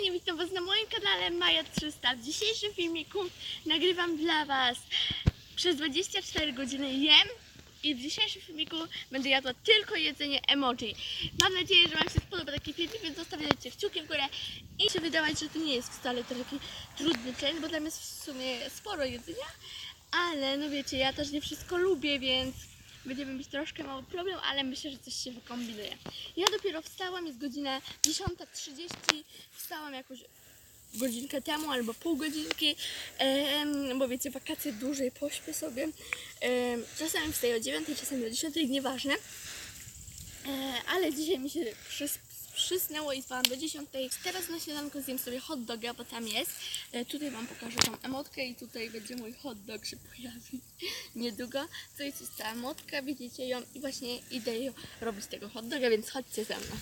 kochani, witam Was na moim kanale Maja 300. W dzisiejszym filmiku nagrywam dla Was przez 24 godziny jem i w dzisiejszym filmiku będę jadła tylko jedzenie emoji. Mam nadzieję, że Wam się spodoba taki filmik, więc zostawiajcie kciuki w górę i się wydawać, że to nie jest wcale taki trudny challenge, bo tam jest w sumie sporo jedzenia, ale no wiecie, ja też nie wszystko lubię, więc będziemy mieć troszkę mały problem, ale myślę, że coś się wykombinuje. Ja dopiero wstałam, jest godzina 10.30, wstałam jakoś godzinkę temu albo pół godzinki, bo wiecie, wakacje dłużej pośpię sobie. Czasami wstaję o 9, czasami o 10, nieważne. E, ale dzisiaj mi się przys przysnęło i spałam do 10. Teraz na śniadanko zjem sobie hot doga, bo tam jest. E, tutaj Wam pokażę tą emotkę i tutaj będzie mój hot dog się pojawi niedługo. To jest ta emotka, widzicie ją i właśnie idę ją robić tego hot doga, więc chodźcie ze mną.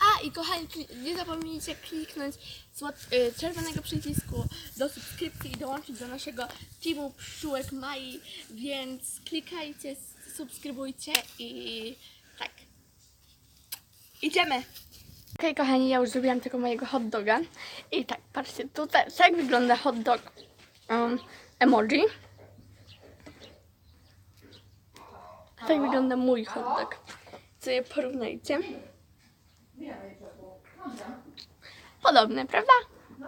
A i kochani, nie zapomnijcie kliknąć y, czerwonego przycisku do subskrypcji i dołączyć do naszego teamu Pszczółek Mai, więc klikajcie, subskrybujcie i tak. Idziemy! Okej kochani, ja już zrobiłam tego mojego hot doga i tak, patrzcie, tutaj tak wygląda hot dog um, emoji. Tak wygląda mój hot dog. Co je porównajcie. Podobne, prawda?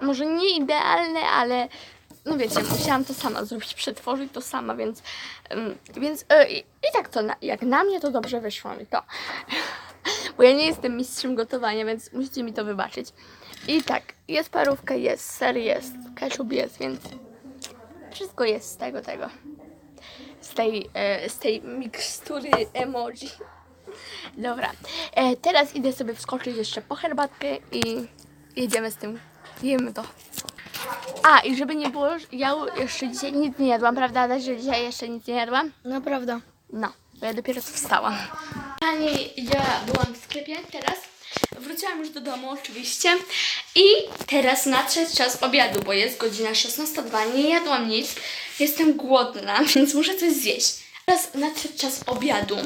Może nie idealne, ale no wiecie, musiałam to sama zrobić, przetworzyć to sama, więc, więc e, i, i tak to, na, jak na mnie to dobrze wyszło mi to. Bo ja nie jestem mistrzem gotowania, więc musicie mi to wybaczyć. I tak, jest parówka, jest ser, jest, ketchup jest, więc wszystko jest z tego, tego. Z tej, e, z tej mikstury emoji. Dobra, e, teraz idę sobie wskoczyć jeszcze po herbatkę i jedziemy z tym. Jemy to. A, i żeby nie było, ja jeszcze dzisiaj nic nie jadłam, prawda, Adaś, że dzisiaj jeszcze nic nie jadłam? No prawda. No, bo ja dopiero co wstałam. Pani, ja byłam w sklepie teraz. Wróciłam już do domu oczywiście. I teraz nadszedł czas obiadu, bo jest godzina 16.02. Nie jadłam nic. Jestem głodna, więc muszę coś zjeść. Teraz nadszedł czas obiadu,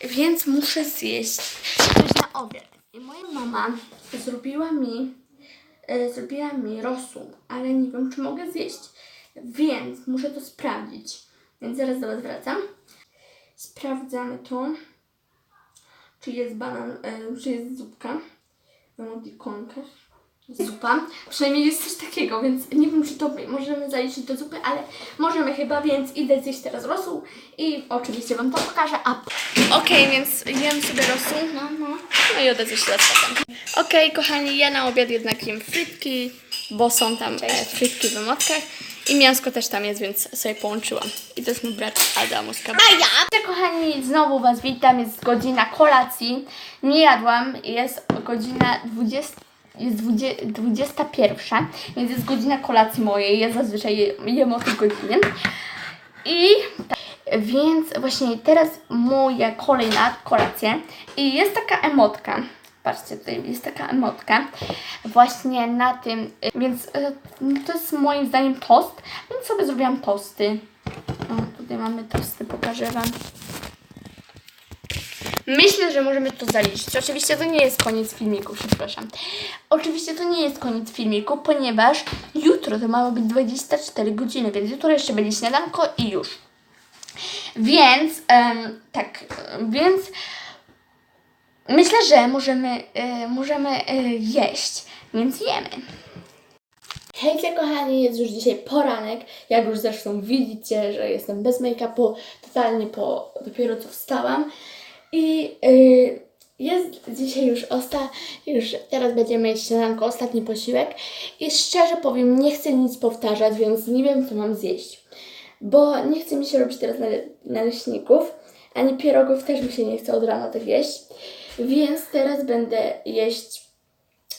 więc muszę zjeść coś na obiad. I moja mama zrobiła mi, zrobiła mi rosół, ale nie wiem, czy mogę zjeść. Więc muszę to sprawdzić. Więc zaraz do Was wracam. Sprawdzamy to, czy jest banan, e, czy jest zupka. Emotikonka. Zupa. Przynajmniej jest coś takiego, więc nie wiem, czy to możemy zaliczyć do zupy, ale możemy chyba, więc idę zjeść teraz rosół i oczywiście Wam to pokażę. A... Okej, więc jem sobie rosół. No, no. No i odezwę się zaraz. Okej, kochani, ja na obiad jednak jem frytki, bo są tam e, frytki w emotkach. I mięsko też tam jest, więc sobie połączyłam. I to jest mój brat Adamus A ja? Kochani, znowu Was witam. Jest godzina kolacji. Nie jadłam. Jest godzina 20. Jest 20, 21, więc jest godzina kolacji mojej. Ja zazwyczaj je- jem o tej godzinie. I tak, więc właśnie teraz moja kolejna kolacja. I jest taka emotka. Patrzcie, tutaj jest taka emotka. Właśnie na tym. Więc e, to jest moim zdaniem tost. Więc sobie zrobiłam tosty. O, tutaj mamy tosty, pokażę Wam. Myślę, że możemy to zaliczyć. Oczywiście to nie jest koniec filmiku, przepraszam. Oczywiście to nie jest koniec filmiku, ponieważ jutro to ma być 24 godziny, więc jutro jeszcze będzie śniadanko i już. Więc, em, tak, więc myślę, że możemy, e, możemy e, jeść, więc jemy. Hejcie kochani, jest już dzisiaj poranek, jak już zresztą widzicie, że jestem bez make-upu, totalnie po, dopiero co wstałam i y, jest dzisiaj już osta, już teraz będziemy jeść śniadanko, ostatni posiłek. I szczerze powiem, nie chcę nic powtarzać, więc nie wiem co mam zjeść, bo nie chce mi się robić teraz nale- naleśników, ani pierogów też mi się nie chce od rana tak jeść, więc teraz będę jeść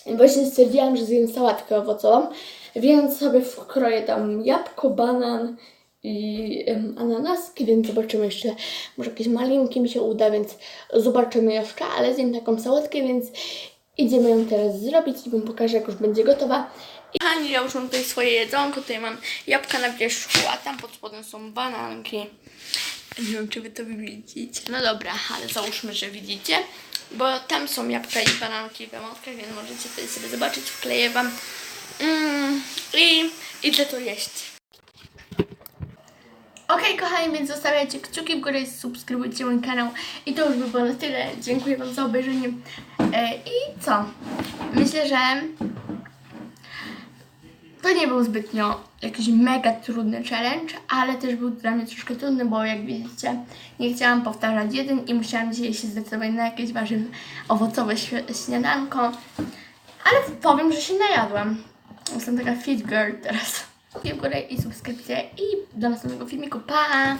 Właśnie stwierdziłam, że zjem sałatkę owocową, więc sobie wkroję tam jabłko, banan i ananaski, więc zobaczymy jeszcze, może jakieś malinki mi się uda, więc zobaczymy jeszcze, ale zjem taką sałatkę, więc idziemy ją teraz zrobić i Wam pokażę, jak już będzie gotowa. I Kochani, ja już mam tutaj swoje jedzonko, tutaj mam jabłka na wierzchu, a tam pod spodem są bananki. Nie wiem, czy Wy to widzicie. No dobra, ale załóżmy, że widzicie. bo tam są jabłka i bananki w emotkach, więc możecie tutaj sobie zobaczyć, wkleję Wam. Mm, I idę to jeść. Okej, kochani, więc zostawiajcie kciuki w górę i subskrybujcie mój kanał. I to już by było na tyle. Dziękuję Wam za obejrzenie. E, I co? Myślę, że to nie był zbytnio jakiś mega trudny challenge, ale też był dla mnie troszkę trudny, bo jak widzicie, nie chciałam powtarzać jeden i musiałam dzisiaj się zdecydować na jakieś warzyw owocowe śniadanko. Ale powiem, że się najadłam. Jestem taka fit girl teraz. Kciuki w górę i subskrypcje i do następnego filmiku. Pa!